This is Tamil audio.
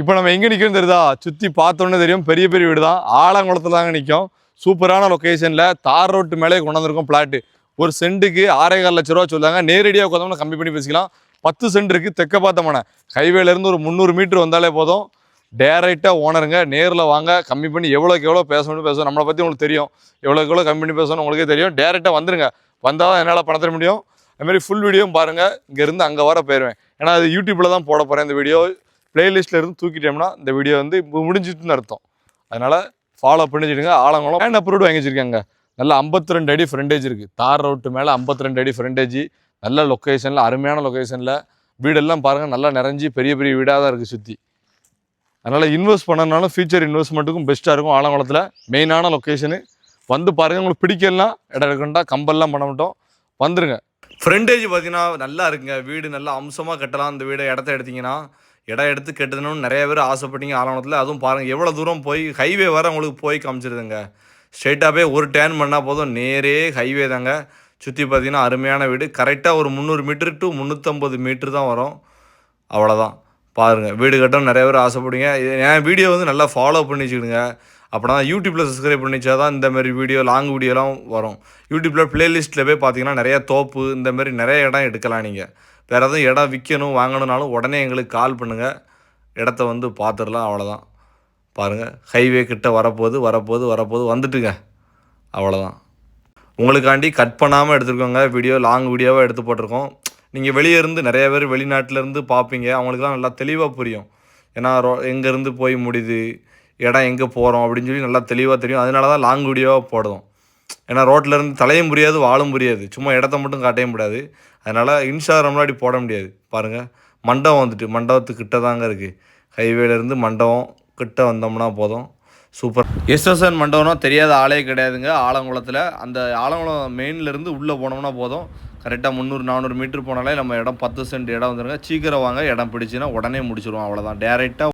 இப்போ நம்ம எங்கே நிற்கிறோம் தெரியுதா? சுற்றி பார்த்தோன்னே தெரியும். பெரிய பெரிய வீடு தான். ஆலங்குளத்தில் தாங்க நிற்கும் சூப்பரான லொக்கேஷனில் தார் ரோட்டு மேலே கொண்டு வந்திருக்கோம் பிளாட்டு ஒரு சென்ட்டுக்கு ஆறேகால் லட்ச ரூபா சொல்லுவாங்க நேரடியாக உட்காந்தோம்னா கம்மி பண்ணி பேசிக்கலாம். பத்து சென்ட் இருக்குது தெக்க பார்த்தமான ஹைவேலேருந்து ஒரு முந்நூறு மீட்ரு வந்தாலே போதும். டேரெக்டாக ஓனருங்க நேரில் வாங்க. கம்மி பண்ணி எவ்வளோக்கு எவ்வளோ பேசணும்னு பேசணும். நம்மளை பற்றி உங்களுக்கு தெரியும். எவ்வளோக்கு எவ்வளோ கம்மி பண்ணி பேசணும் உங்களுக்கே தெரியும். டேரெக்டாக வந்துருங்க. வந்தால் தான் என்னால் பணம் தர முடியும். அதுமாதிரி ஃபுல் வீடியோவும் பாருங்கள் இங்கேருந்து அங்கே வர போயிடுவேன் ஏன்னா அது யூடியூப்பில் தான் போட போகிறேன் இந்த வீடியோ பிளேலிஸ்ட்டில் இருந்து தூக்கிட்டோம்னா இந்த வீடியோ வந்து முடிஞ்சிட்டுன்னு அர்த்தம். அதனால் ஃபாலோ பண்ணிச்சுடுங்க ஆலங்குளம் அண்ட் அப்ரூவ்டு வாங்கி வச்சுருக்காங்க நல்ல 52 ரெண்டு அடி ஃப்ரண்டேஜ் இருக்குது தார் ரோட்டு மேலே 52 ரெண்டு அடி ஃப்ரண்டேஜ் நல்ல லொக்கேஷனில் அருமையான லொக்கேஷனில் வீடெல்லாம் பாருங்கள் நல்லா நிறைஞ்சி பெரிய பெரிய வீடாக தான் இருக்குது சுற்றி அதனால் இன்வெஸ்ட் பண்ணனாலும் ஃபியூச்சர் இன்வெஸ்ட்மெண்ட்டுக்கும் பெஸ்ட்டாக இருக்கும் ஆலங்குளத்தில். மெயினான லொக்கேஷனு வந்து பாருங்கள் உங்களுக்கு பிடிக்கலாம் இடம் இருக்குண்டா கம்பல்லாம் பண்ண மாட்டோம். வந்துருங்க. ஃப்ரண்டேஜ் பார்த்தீங்கன்னா நல்லா இருக்குங்க. வீடு நல்லா அம்சமாக கட்டலாம். இந்த வீடை இடத்த எடுத்திங்கன்னா இடம் எடுத்து கட்டுதணும்னு நிறைய பேர் ஆசைப்பட்டீங்க ஆலங்குளத்தில் அதுவும் பாருங்கள் எவ்வளோ தூரம் போய் ஹைவே வர உங்களுக்கு போய் காமிச்சிருதுங்க. ஸ்ட்ரெயிட்டாகவே ஒரு டேர்ன் பண்ணால் போதும். நேரே ஹைவே தாங்க. சுற்றி பார்த்தீங்கன்னா அருமையான வீடு. கரெக்டாக ஒரு முந்நூறு மீட்ரு டு முந்நூற்றம்பது மீட்ரு தான் வரும். அவ்வளோதான் பாருங்கள் வீடு கட்டணும் நிறைய பேர் ஆசைப்படுங்க என் வீடியோ வந்து நல்லா ஃபாலோ பண்ணி வச்சுக்கிடுங்க. அப்படின்னா யூடியூப்பில் சப்ஸ்கிரைப் பண்ணிச்சா தான் இந்தமாரி வீடியோ லாங் வீடியோலாம் வரும். யூடியூப்பில் ப்ளேலிஸ்ட்டில் போய் பார்த்தீங்கன்னா நிறைய தோப்பு இந்தமாரி நிறைய இடம் எடுக்கலாம் நீங்கள் வேறு எதுவும் இடம் விற்கணும் வாங்கணுன்னாலும் உடனே எங்களுக்கு கால் பண்ணுங்கள் இடத்த வந்து பார்த்துடலாம் அவ்வளோதான் பாருங்கள் ஹைவே கிட்ட வரப்போகுது வரப்போகுது வரப்போகுது வந்துட்டுங்க. அவ்வளோதான் உங்களுக்காண்டி கட் பண்ணாமல் எடுத்துருக்கோங்க. வீடியோ லாங் வீடியோவாக எடுத்து போட்டிருக்கோம். நீங்கள் வெளியே இருந்து நிறைய பேர் வெளிநாட்டிலேருந்து பார்ப்பீங்க அவங்களுக்குலாம் நல்லா தெளிவாக புரியும். ஏன்னா ரோ எங்கேருந்து போய் முடியுது இடம் எங்கே போகிறோம் அப்படின்னு சொல்லி நல்லா தெளிவாக தெரியும். அதனால தான் லாங் வீடியோவாக போடுறோம். ஏன்னா ரோட்டில் இருந்து தலையும் புரியாது வாழும் புரியாது. சும்மா இடத்த மட்டும் காட்டவே முடியாது. அதனால் இன்ஸ்டாகிராமில் அப்படி போட முடியாது. பாருங்கள் மண்டபம் வந்துட்டு மண்டபத்துக்கு கிட்ட தாங்க இருக்குது ஹைவேலேருந்து மண்டபம் கிட்ட வந்தோம்னா போதும். சூப்பர். எஸ்எஸ்என் மண்டபம்னா தெரியாத ஆளே கிடையாதுங்க. ஆலங்குளத்தில். அந்த ஆலங்குளம் மெயின்லேருந்து உள்ளே போனோம்னா போதும். கரெக்டாக முந்நூறு நானூறு மீட்ரு போனாலே நம்ம இடம் பத்து சென்ட் இடம் வந்துருங்க. சீக்கிரம் வாங்க இடம் பிடிச்சுன்னா உடனே முடிச்சிருவோம். அவ்வளோதான் டேரெக்டாக